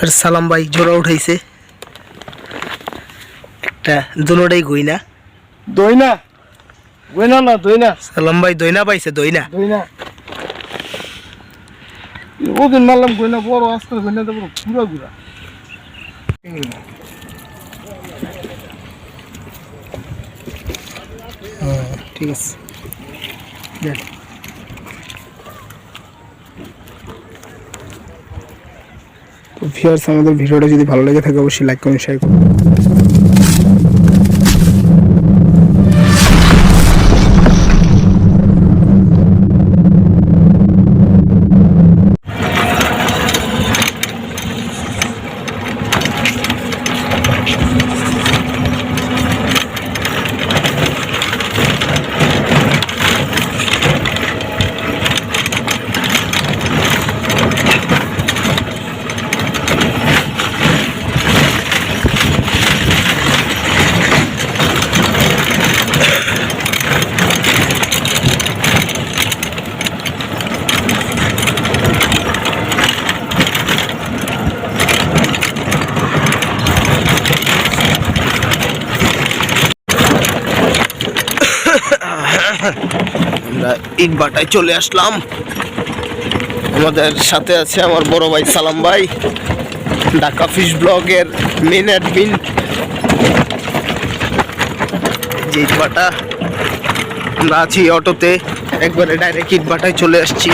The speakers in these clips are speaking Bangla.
আর সালাম ভাই জোড়া উঠাইছে। একটা দুনোটাই গইনা দই না দই না না দই না সালাম ভাই দইনা পাইছে দইনা। দই না ওদিন মারলাম গই না বড় আজকাল গই না তো বড় পুরা গুড়া ঠিক আছে দেন। তো ভিউয়ার্স আমাদের ভিডিওটা যদি ভালো লেগে থাকে অবশ্যই লাইক করুন শেয়ার করুন। আমরা ইটবাটায় চলে আসলাম। আমাদের সাথে আছে আমার বড় ভাই সালাম ভাই, ঢাকা ফিশ ব্লগের মেন অ্যাডমিন যে ইটবাটা আমরা আছি অটোতে, একবারে ডাইরেক্ট ইটবাটায় চলে আসছি।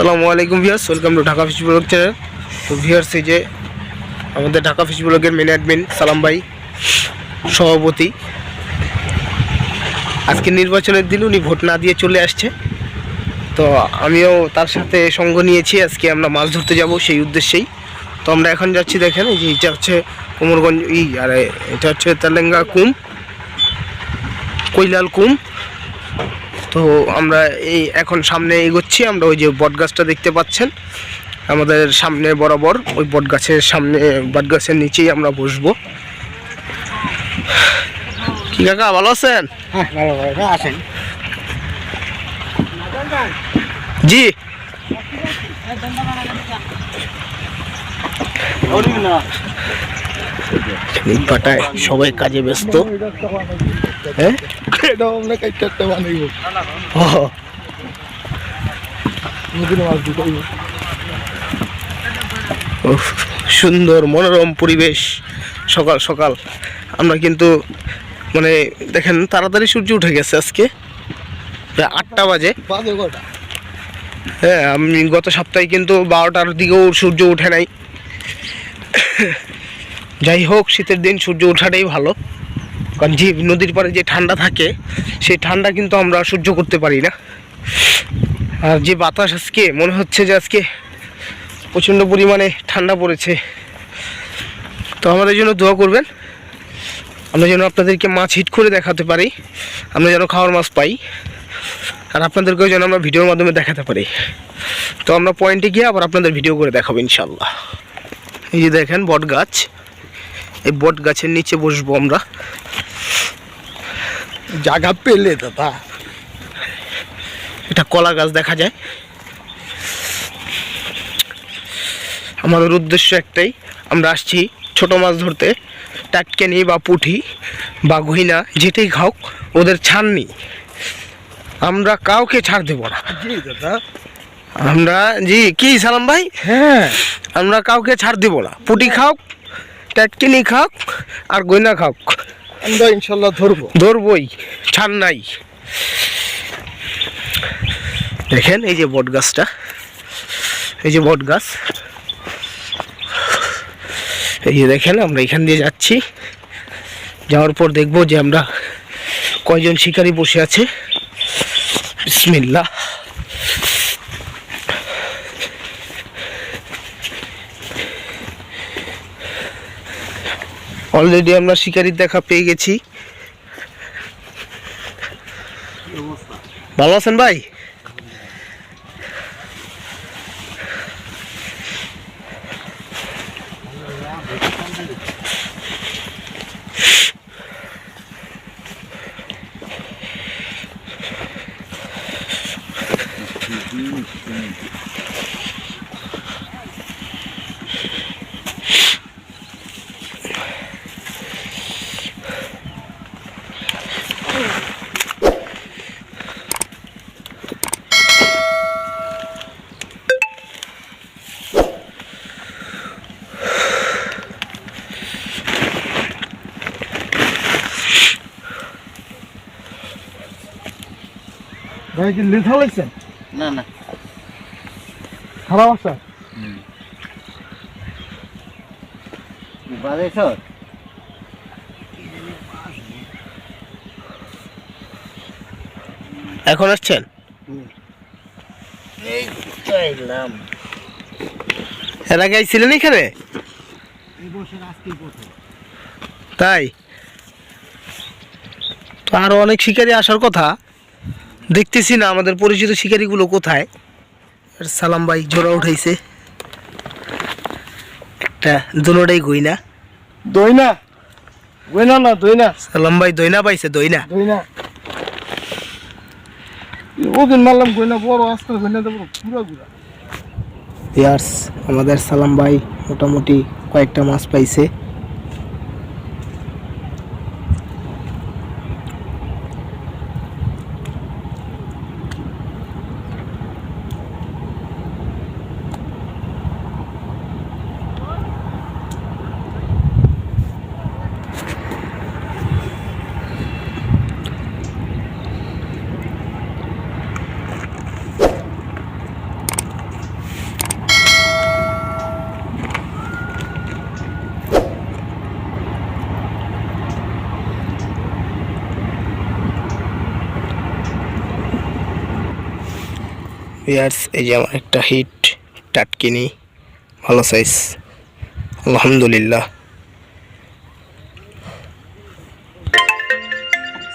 আসসালামু আলাইকুম viewers welcome to Dhaka fish blog channel তো ভিউয়ার্স, এই যে আমাদের ঢাকা ফিশ ব্লগের মেন অ্যাডমিন সালাম ভাই, সভাপতি। আজকে নির্বাচনের দিন উনি ভোট না দিয়ে চলে আসছে। তো আমিও তার সাথে সঙ্গ নিয়েছি, আজকে আমরা মাছ ধরতে যাব সেই উদ্দেশ্যেই। তো আমরা এখন যাচ্ছি দেখেন, এই যে এটা হচ্ছে কোমরগঞ্জ ই আর, এটা হচ্ছে তেলেঙ্গা কুম, কৈলাল কুম। তো আমরা এই এখন সামনে এগোচ্ছি আমরা ওই যে বট গাছটা দেখতে পাচ্ছেন। আমাদের সামনে বরাবর ওই বট গাছের সামনে বট গাছের নিচেই আমরা বসবো। কি কাকা ভালো আছেন? হ্যাঁ জি। পাটায় সবাই কাজে ব্যস্ত। হ্যাঁ এটা আমরা একটা বানাইব। সুন্দর মনোরম পরিবেশ সকাল সকাল। আমরা কিন্তু মানে দেখেন তাড়াতাড়ি সূর্য উঠে গেছে আজকে। প্রায় আটটা বাজে। হ্যাঁ আমি গত সপ্তাহে কিন্তু বারোটার দিকেও সূর্য ওঠে নাই। যাই হোক শীতের দিন সূর্য ওঠাটাই ভালো। কারণ যে নদীর পাড়ে যে ঠান্ডা থাকে, সেই ঠান্ডা কিন্তু আমরা সহ্য করতে পারি না। আর যে বাতাস আজকে, মনে হচ্ছে যে আজকে প্রচণ্ড পরিমাণে ঠান্ডা পড়েছে। তো আমাদের জন্য দোয়া করবেন। আমরা যেন আপনাদেরকে মাছ হিট করে দেখাতে পারি, আমরা যেন খাওয়ার মাছ পাই, আর আপনাদেরকেও যেন আমরা ভিডিওর মাধ্যমে দেখাতে পারি। তো আমরা পয়েন্টে গিয়ে আবার আপনাদের ভিডিও করে দেখাবো ইনশাল্লাহ এই যে দেখেন বট গাছ এই বট গাছের নিচে বসবো আমরা। জায়গা পেলে দাদা। এটা কলা গাছ দেখা যায়। আমাদের উদ্দেশ্য একটাই আমরা আসছি ছোট মাছ ধরতে। টাটকেনি বা পুঁটি বা গহিনা যেটাই খাওক ওদের ছাড় নেই। আমরা কাউকে ছাড় দেবো না। জি দাদা। আমরা জি কি সালাম ভাই? হ্যাঁ। আমরা কাউকে ছাড় দিব না। পুটি খাওক টাটকিনি খাওক আর গয়না খাও আমরা ইনশাল্লাহ ধরবো। ধরবই ছাড় নাই। দেখেন এই যে বট গাছটা, এই যে বট গাছ। এই যে দেখেন, আমরা এখান দিয়ে যাচ্ছি। যাওয়ার পর দেখব যে আমরা কয়জন শিকারী বসে আছে। বিসমিল্লাহ। অলরেডি আমরা শিকারির দেখা পেয়ে গেছি। ভালো আছেন ভাই? ভাই কি লেখা না না। খারাপ আছে? বাজে এখন আসছেন? এর আগে আইছিলেন এখানে? তাই? তো আরও অনেক শিকারী আসার কথা। দেখতেছি না আমাদের পরিচিত শিকারীগুলো কোথায়। সালাম ভাই জোড়া উঠাইছে। একটা দুনোটাই গইনা দই না দই না না দই না সালাম ভাই দইনা পাইছে দইনা। দই না ওদিন মারলাম না বড় আজকাল কই না পুরা গুড়া। আমাদের সালাম ভাই মোটামুটি কয়েকটা মাছ পাইছে। ইয়ার্স, এই যে আমার একটা হিট, টাটকিনি, ভালো সাইজ আলহামদুলিল্লাহ।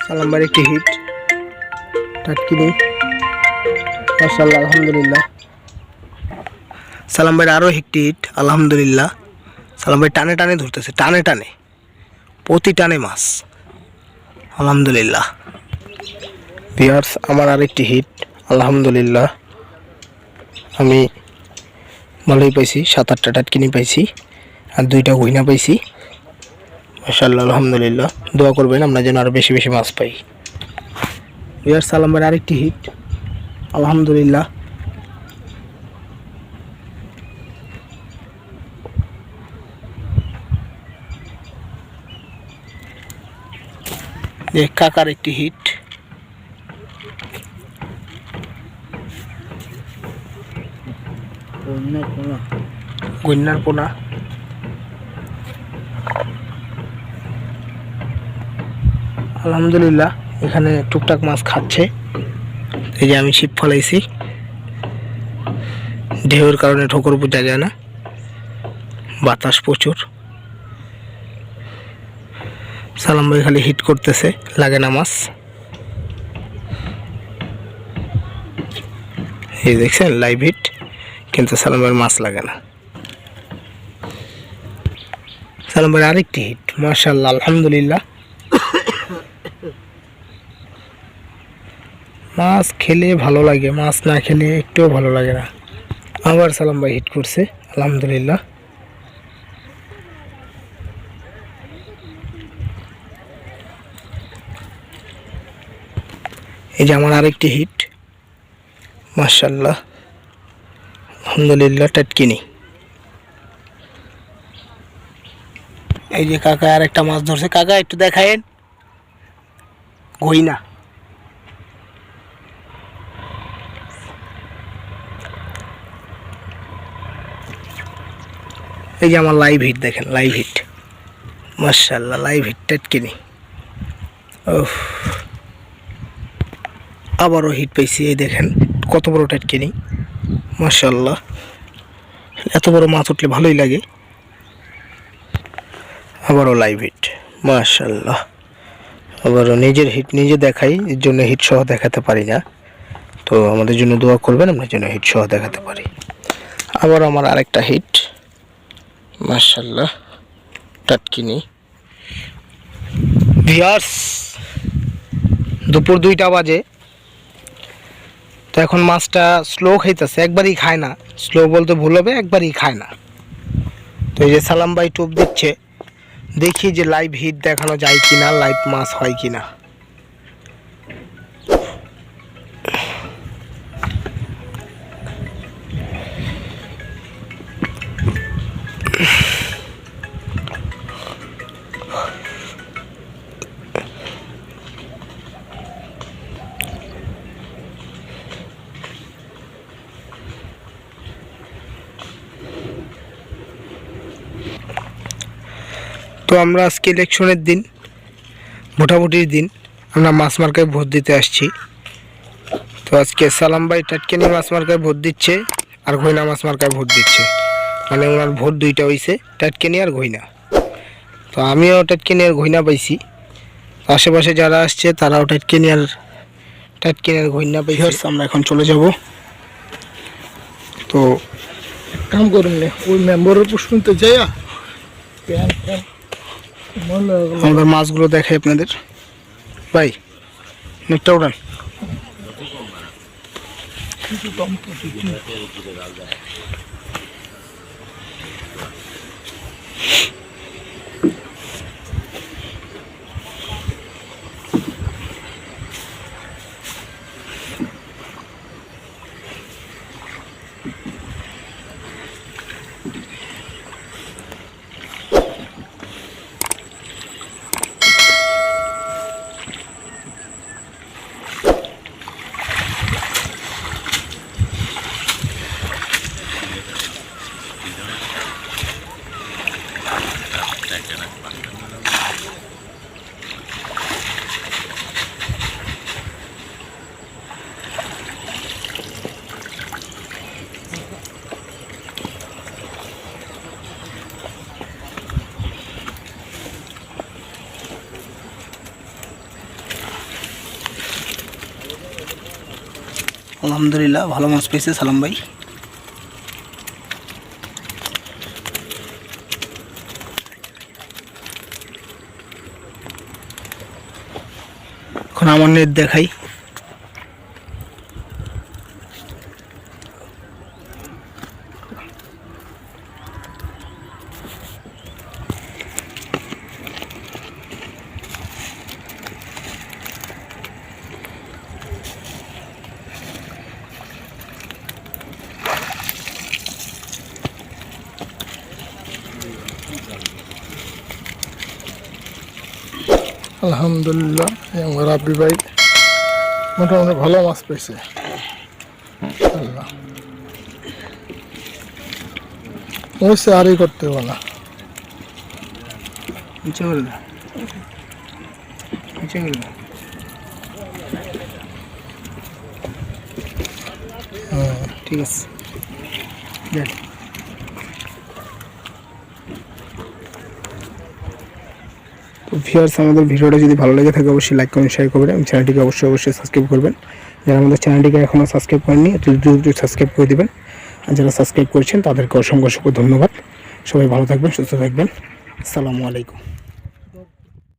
সালাম ভাইয়ের একটি হিট, টাটকিনি মার্শাল্লাহ আলহামদুলিল্লাহ। সালাম আরও একটি হিট, আলহামদুলিল্লাহ। সালাম টানে টানে ধরতেছে, টানে টানে, প্রতি টানে মাছ, আলহামদুলিল্লাহ। ভিয়ার্স আমার আরেকটি হিট, আলহামদুলিল্লাহ। আমি ভালোই পাইছি, সাত, আটটা টাটকিনি পাইছি আর দুইটা গইনা পাইছি। মাসাল্লাহ আলহামদুলিল্লাহ। দোয়া করবেন আমরা যেন আরও বেশি বেশি মাছ পাই। বিয়ার সালামের আরেকটি হিট। আলহামদুলিল্লাহ। কাকার একটি হিট। অন্য কোনো গন্যার পোনা আলহামদুলিল্লাহ, এখানে টুকটাক মাছ খাচ্ছে। এই যে আমি ছিপ ফলাইছি। ঢেউর কারণে ঠোকর বোঝা যায় না। বাতাস প্রচুর। সালাম ভাই খালি হিট করতেছে, লাগে না মাছ। এই দেখছেন, লাইভ হিট। কিন্তু সালাম সালামের মাছ লাগে না। সালামের আরেকটি হিট মার্শাল্লাহ আলহামদুলিল্লাহ। মাছ খেলে ভালো লাগে, মাছ না খেলে একটুও ভালো লাগে না। আবার সালাম ভাই হিট করছে, আলহামদুলিল্লাহ। এই যে আমার আরেকটি হিট মার্শাল্লাহ আলহামদুলিল্লাহ, টাটকিনি। এই যে কাকা আর একটা মাছ ধরছে। কাকা একটু দেখায়েন। গইনা এই যে আমার লাইভ হিট দেখেন লাইভ হিট মার্শাল্লাহ লাইভ হিট টাটকিনি। ওহ আবারও হিট পেয়েছি এই দেখেন, কত বড় টাটকিনি। মার্শাল্লাহ এত বড় মাছ উঠলে ভালোই লাগে। আবারও লাইভ হিট মার্শাল্লাহ আবারও নিজের হিট নিজে দেখাই, এর জন্য হিট সহ দেখাতে পারি না। তো আমাদের জন্য দোয়া করবেন, আমরা যেন হিট সহ দেখাতে পারি। আবার আমার আরেকটা হিট মার্শাল্লাহ টাটকিনি। ভিয়ার্স দুপুর দুইটা বাজে। তো এখন মাছটা স্লো খাইতেছে, একবারই খায় না। স্লো বলতে ভুল হবে, একবারই খায় না। তো এই যে সালাম ভাই টোপ দিচ্ছে, দেখি যে লাইভ হিট দেখানো যায় কিনা লাইভ মাছ হয় কিনা। তো আমরা আজকে ইলেকশনের দিন ভোটাভুটির দিন, আমরা মাছ মার্কায় ভোট দিতে আসছি। তো আজকে সালাম ভাই টাটকেনি মাছ মার্কায় ভোট দিচ্ছে আর ঘইনা মাছ মার্কায় ভোট দিচ্ছে। মানে ওনার ভোট দুইটা হইছে টাটকেনি আর ঘইনা তো আমিও টাটকেনি আর ঘইনা পাইছি। আশেপাশে যারা আসছে, তারাও টাটকেনি আর টাটকেনি আর ঘইনা পাইছে। আমরা এখন চলে যাব। তো কাম করুন ওই মেম্বারের প্রশ্নতে যাইয়া মনে হলো আমাদের মাছগুলো দেখাই আপনাদের। ভাই নেটটা উড়ান। কিছু কম আলহামদুলিল্লাহ ভালো মাছ পেয়েছে সালাম ভাই। এখন আমার নেট দেখাই। আলহামদুলিল্লাহ আমার রাব্বি ভাই মোটামুটি ভালো মাছ পেয়েছে। আল্লাহ। অবশ্যই আরই করতে হবে না। দাও নিচে হ্যাঁ। ঠিক আছে দেখ তো ভিউয়ার্স আমাদের ভিডিওটা যদি ভালো লেগে থাকে, অবশ্যই লাইক কমেন্ট শেয়ার করবেন। এবং চ্যানেলটিকে অবশ্যই অবশ্যই সাবস্ক্রাইব করবেন। যারা আমাদের চ্যানেলটিকে এখনও সাবস্ক্রাইব করেননি, একটু সাবস্ক্রাইব করে দেবেন। আর যারা সাবস্ক্রাইব করেছেন, তাদেরকে অসংখ্য অসংখ্য ধন্যবাদ। সবাই ভালো থাকবেন, সুস্থ থাকবেন। আসসালামু আলাইকুম।